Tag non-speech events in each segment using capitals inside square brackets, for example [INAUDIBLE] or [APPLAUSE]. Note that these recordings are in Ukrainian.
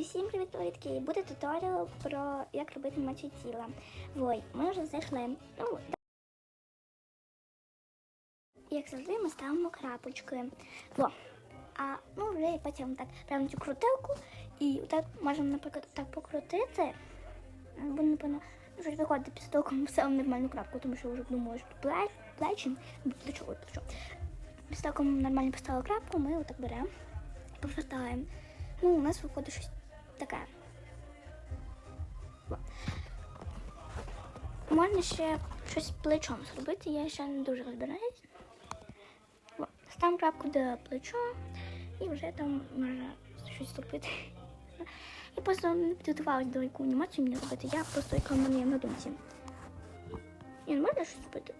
Всім привіт, привітки! Буде туторіал про як робити мочі тіла. Ой, ми вже зайшли. Ну, як завжди, ми ставимо крапочки. Во. А ну вже потім так прямо цю крутилку. І так можемо, наприклад, так покрутити. Бо напевно щось виходить після того, коли ми нормальну крапку, тому що вже думаю, що плеч, плечі. До чого, до чого. Після того, коли нормально поставили крапку, ми отак беремо і повертаємо. Ну, у нас виходить щось таке. Можна ще щось плечом зробити, я ще не дуже розбираюсь. Ставимо крапку до плечо і вже там можна щось зробити. Я просто не підготувалася до яку анімацію мені робити. Я просто яка в мене є на думці. Ні, не можна щось зробити.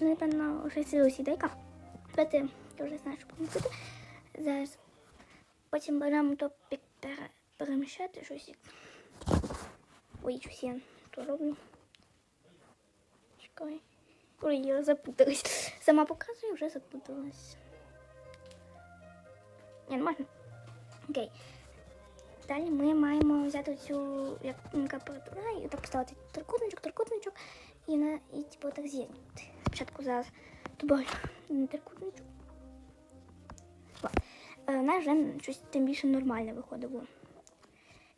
Ну, Напевно, вже з'явилася ідейка. Давайте, я вже знаю, що будемо робити. Зараз Потім беремо то під- пере- перемішати щось. Ой, щось я то роблю. Чекай. Ой, я запуталась. Сама показую, вже запуталась. Ні, не можна. Окей. Далі ми маємо взяти цю як температура і так поставити трикутничок, трикутничок і на і типу так з'єднувати. Спочатку зараз добавлю на трикутничок. О, е, вже щось тим більше нормальне виходило.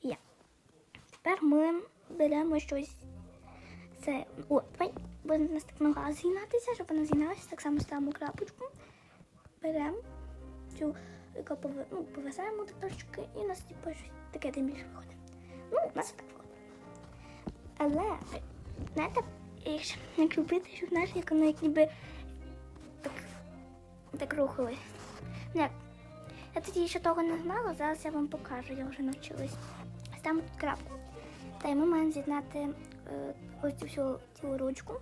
Є. Тепер ми беремо щось. Це. О, буде нас так нога згинатися, щоб вона згиналася, так само ставимо крапочку. Беремо цю, яку пове- ну, повисаємо трошки, і у нас типу, щось таке тим більше виходить. Ну, у нас так виходить. Але, знаєте, якщо як робити, щоб знаєш, як воно як ніби так, так рухалось. Я тоді ще того не знала, зараз я вам покажу, я вже навчилась. Тут крапку. Та й ми маємо з'єднати е, ось цю всю цілу ручку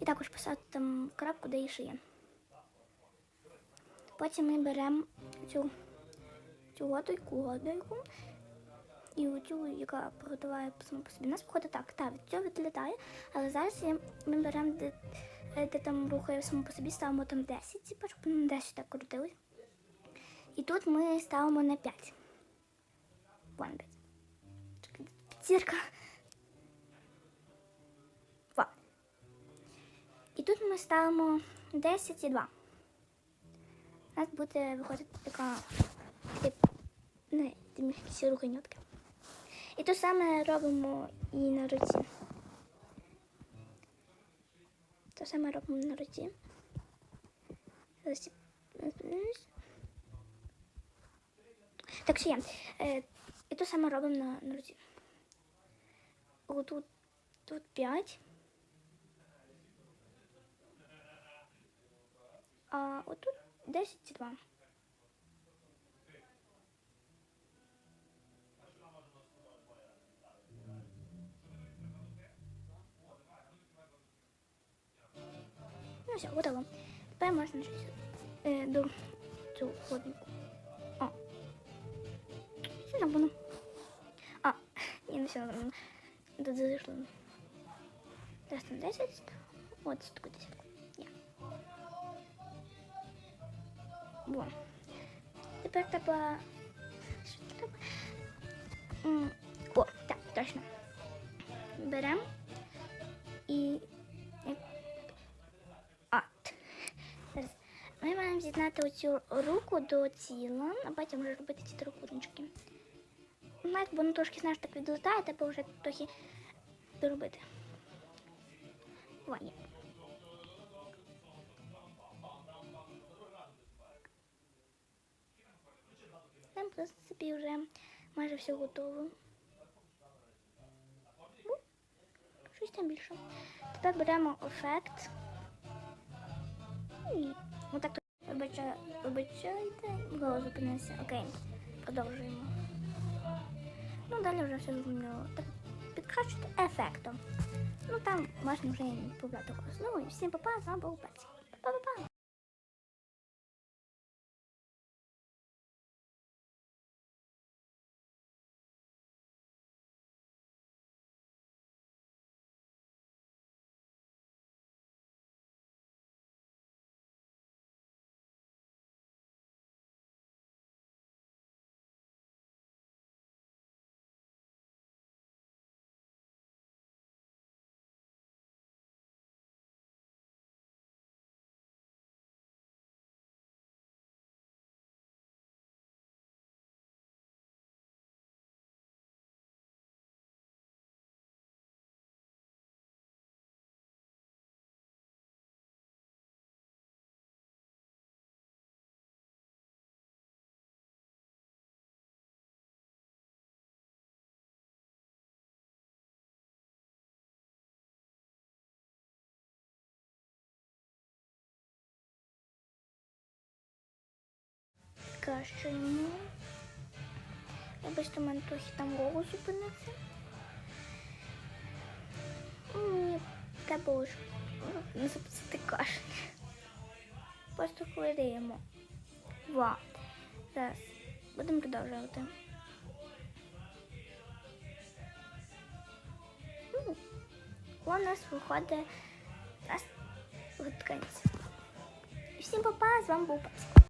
і також писати там крапку, де її шиє. Потім ми беремо цю, цю годойку, годойку і оцю, яка приготуває сама по собі. У нас виходить так, так, від цього відлітає, але зараз ми беремо, де, е, де там рухає само по собі, ставимо там 10, типу, щоб воно 10 так крутилось. І тут ми ставимо на 5. Вон 5. П'ятірка. Во. І тут ми ставимо 10 і 2. У нас буде виходити така тип, не, якісь руханьотки. І те саме робимо і на руці. Те саме робимо на руці. Так що є. Е, і те саме робимо на, на руці. О, тут, тут 5. А отут 10 і 2. Ну все, готово. Тепер можна щось е, до ходнику. О. Все [LAUGHS] нормально. А, ні, не все нормально. Тут зайшло. Зараз там 10. От таку десятку. Є. Во. Тепер треба. Що треба? М, О, так, точно. Беремо і. як- А. Зараз. Ми маємо з'єднати оцю руку до тіла, а потім вже робити ці трикутнички. Навіть воно трошки знаєш так відлітає, треба вже трохи доробити. Ваня. Там, в принципі, вже майже все готово. Ну, Щось там більше. Тепер беремо ефект. І отак. Вибача- Вибачайте, голос зупинився. Окей, продовжуємо. Ну, далі вже все зрозуміло. Підкращити ефектом. Ну там можна вже і побрати когось. Ну і всім папа, з вами був. Підкащуємо. Вибачте, в мене трохи там голос зупинився. Мені треба не записати кашель. Просто хвилюємо. Ва. Зараз. Будемо продовжувати. У нас виходить нас гудканець. Всім па-па, з вами був Пацик.